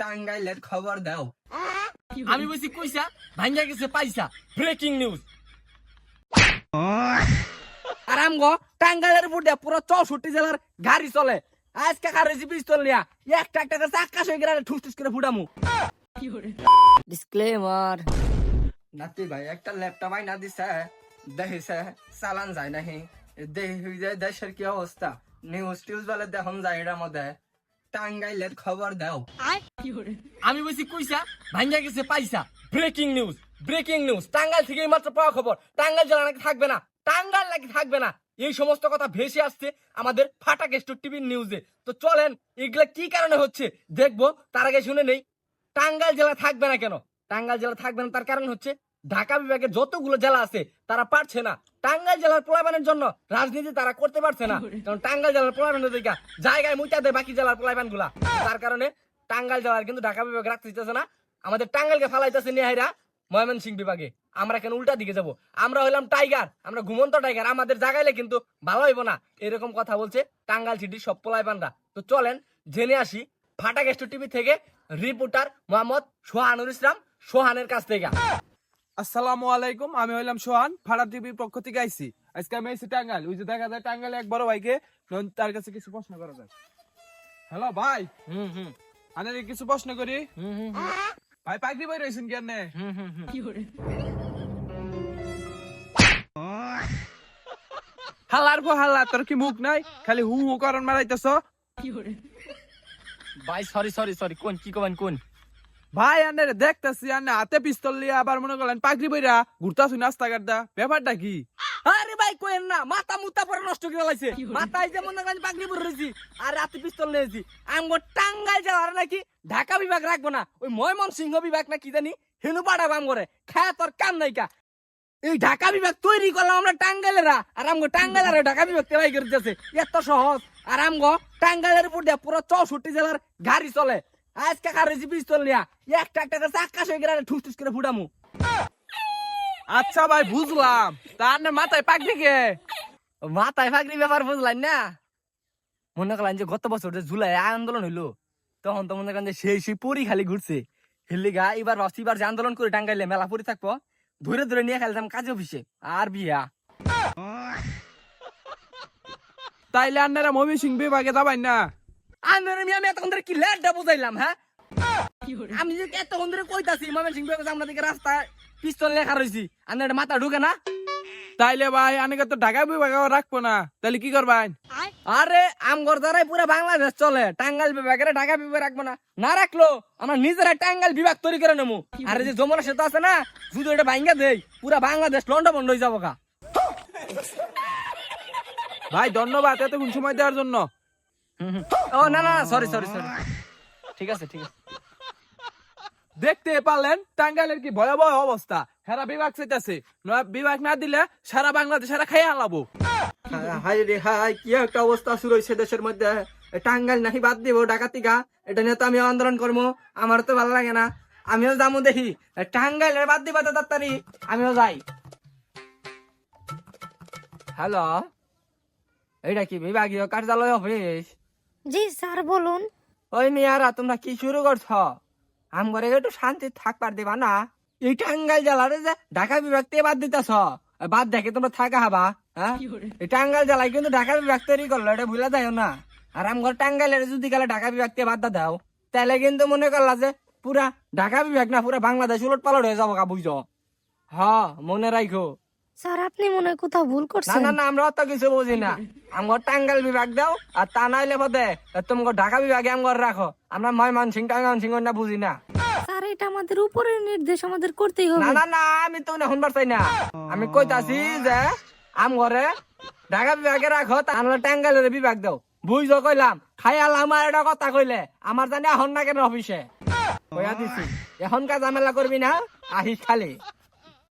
টাঙ্গাইলের খবর দাও। আমি বলছি কইসা? ভাঙ্গা গেছে পাইসা। ব্রেকিং নিউজ আরাম গো টাঙ্গাইলের দিয়ে পুরো চৌষট্টি জেলার গাড়ি চলে। আজকে খারেছি পিস্তল নিয়া। একটা একটা করে চাক্কা সই করে ঠুস ঠুস করে ফুটামু। ডিসক্লেমার নাতি ভাই একটা ল্যাপটপ আইনা দিছে। দেখিছে চালান যায় নাহি। দেখি দেশের কি অবস্থা? নিউজ টিউজ বলে দেখুন যায় এটার মধ্যে। টাঙ্গাইলের খবর দাও। আমি বলছি কইসা? ভাঙ্গা গেছে paisa. Breaking news breaking news Tangail থেকে মাত্র পাওয়া খবর। টাঙ্গাইল জেলা নাকি থাকবে না? টাঙ্গাইল নাকি থাকবে না? এই সমস্ত কথা ভেসে আসছে আমাদের ফাটা গেস্ট টিভির নিউজে তো চলেন এগুলা কি কারণে হচ্ছে? দেখব তার আগে শুনে নেই। টাঙ্গাইল জেলা থাকবে না কেন? টাঙ্গাইল জেলা থাকবে না তার কারণ হচ্ছে ঢাকা বিভাগের যতগুলো জেলা আছে তারা পারছে না। টাঙ্গাইল জেলার পোলাবানের জন্য রাজনীতি তারা করতে পারছে না। কারণ টাঙ্গাইল জেলার পোলাবানের দিকে জায়গায় মুইটা দেয় বাকি জেলার পোলাবানগুলা তার কারণে টাঙ্গাইল জেলার কিন্তু ঢাকা বিভাগ রাখতে দিতেছে না। আমাদের টাঙ্গাইলকে ফালাইতেছে নিহাইরা ময়মনসিং বিভাগে। আমরা কেন উল্টা দিকে যাব? আমরা হইলাম টাইগার আমরা ঘুমন্ত টাইগার। আমাদের জাগাইলে কিন্তু ভালো হইব না। এরকম কথা বলছে টাঙ্গাইল সিটির সব পোলাইবানরা। তো চলেন জেনে আসি ফাটা গেস্ট টিভি থেকে রিপোর্টার মোহাম্মদ সোহানুর ইসলাম সোহানের কাছ থেকে। আসসালামু আলাইকুম আমি হইলাম সোহান ফাড়া টিভির পক্ষ থেকে আইছি। আজকে আমি আইছি টাঙ্গাইল। ওই যে দেখা যায় টাঙ্গাইলে এক বড় ভাইকে নন তার কাছে কিছু প্রশ্ন করা যায়। হ্যালো ভাই। হুম হুম। আমি কিছু প্রশ্ন করি? হুম হুম ভাই পাগড়ি বই রয়েছেন কেন হুম হুম হুম। হালার পর হাল্লা তোর কি মুখ নাই? খালি হু হু করন মারাইতেছ? কি করে? ভাই সরি সরি সরি কোন কি কবেন কোন? ভাই আনে দেখতেছি আনে হাতে পিস্তল লিয়ে আবার মনে করলেন পাগড়ি বইরা ঘুরতাছু রাস্তাঘাট দা ব্যাপারটা কি? আরে ভাই কোয়েন না মাথা মুতা পরে নষ্ট করে লাইছে। মাথায় যেমন না পাগড়ি পরে রয়েছি আর রাতে পিস্তল নিয়েছি আমগো টাঙ্গাইল যাওয়ার নাকি ঢাকা বিভাগ রাখব না ওই ময়মন সিংহ বিভাগ না কি জানি হেনু পাড়াবো আম করে খায় তোর কাম নাই কা এই ঢাকা বিভাগ তৈরি করলাম আমরা টাঙ্গাইলেরা আর আমগো টাঙ্গাইলের ঢাকা বিভাগ তেলাই করে দিতেছে। এত সহজ আর আমগো টাঙ্গাইলের উপর দিয়ে পুরো চৌষট্টি জেলার গাড়ি চলে। আজকে খারেছি পিস্তল নিয়া? একটা একটা করে চাক্কা সই করে ঠুস ঠুস করে ফুটামু। আচ্ছা ভাই, বুঝলাম। তার না মাথায় পাগড়ি কে? মাথায় ফাঁকরি ব্যাপার বুঝলেন না? মনে করলেন যে গত বছর যে জুলাই আন্দোলন হইল, তখন তো মনে করেন যে সেই সেই পরি খালি ঘুরছে। হেলি গা এবার ভাবছি এবার যে আন্দোলন করে টাঙ্গাইলে মেলা পরি থাকব, ধরে ধরে নিয়ে খেলতাম কাজে অফিসে। আর বিয়া। তাইলে আন্নারা মমি সিং বিভাগে যাবাই না? আমি হ্যাঁ? আমি কইতাছি সিং আমরা দিকে পিস্তল লেখা রয়েছি মাথা ঢুকে না? তাইলে ভাই আনেকে তো ঢাকা রাখব না। কি আরে পুরো বাংলাদেশ চলে। টাঙ্গাইল বিভাগের ঢাকা বিভাগ রাখব না। না রাখল, আমরা নিজেরা টাঙ্গাইল বিভাগ তৈরি করে নেব। আর যে যমুনা সেতু আছে না, শুধু এটা ভাঙ্গা দেই, পুরা বাংলাদেশ লন্ড বন্ধ হয়ে যাব ভাই, ধন্যবাদ এতক্ষণ সময় দেওয়ার জন্য। ও, না না সরি সরি সরি ঠিক আছে ঠিক আছে। দেখতে পারলেন, টাঙ্গাইলের কি ভয়াবহ অবস্থা। সারা বিভাগ চাইতেছে বিভাগ না দিলে সারা বাংলাদেশ, সারা খাই হালাবো। হাই রে, হাই, কি একটা অবস্থা শুরু হয়েছে দেশের মধ্যে। টাঙ্গাইল বাদ দিব, ডাকাতি গা। এটা নিয়ে তো আমি আন্দোলন করব আমার তো ভালো লাগে না। আমিও যাব দেখি। এ, টাঙ্গাইলের বাদ দিবা তো তাড়াতাড়ি। আমিও যাই। হ্যালো? এইটা কি বিভাগীয় কার্যালয় অফিস? জি স্যার বলুন। ওই মেয়ারা তোমরা কি শুরু করছ? আম করে একটু শান্তি থাকবার দিবা না? এই টাঙ্গাইল জেলারে যে ঢাকা বিভাগ থেকে বাদ দিতেছ? বাদ দেখে তোমরা থাকা হবা হ্যাঁ? এই টাঙ্গাইল জেলায় কিন্তু ঢাকা বিভাগ তৈরি করল এটা ভুলে যাও না। আর আমগর টাঙ্গাইলের যদি গেলে ঢাকা বিভাগ থেকে বাদ দা দাও তাহলে কিন্তু মনে করলা যে পুরা ঢাকা বিভাগ না পুরা বাংলাদেশ উলট পালট হয়ে যাব বুঝছ? হ মনে রাখো স্যার আপনি মনে হয় কোথাও ভুল করছেন না না আমরা অত কিছু বুঝি না। আমগর টাঙ্গাইল বিভাগ দাও আর তা নাইলে পদে তোমাকে ঢাকা বিভাগে আমগর রাখো। আমরা ময়মন সিং টাঙ্গাইল সিং না বুঝি না। স্যার এটা আমাদের উপরের নির্দেশ আমাদের করতেই হবে। না না না আমি তো না শুনবার চাই না। আমি কইতাছি যে আম ঘরে ঢাকা বিভাগে রাখো তাহলে টাঙ্গাইলের বিভাগ দাও। বুঝছ কইলাম খাইয়াল আমার এটা কথা কইলে আমার জানি এখন না কেন অফিসে। কইয়া দিছি এখনকার ঝামেলা করবি না আহিস খালি।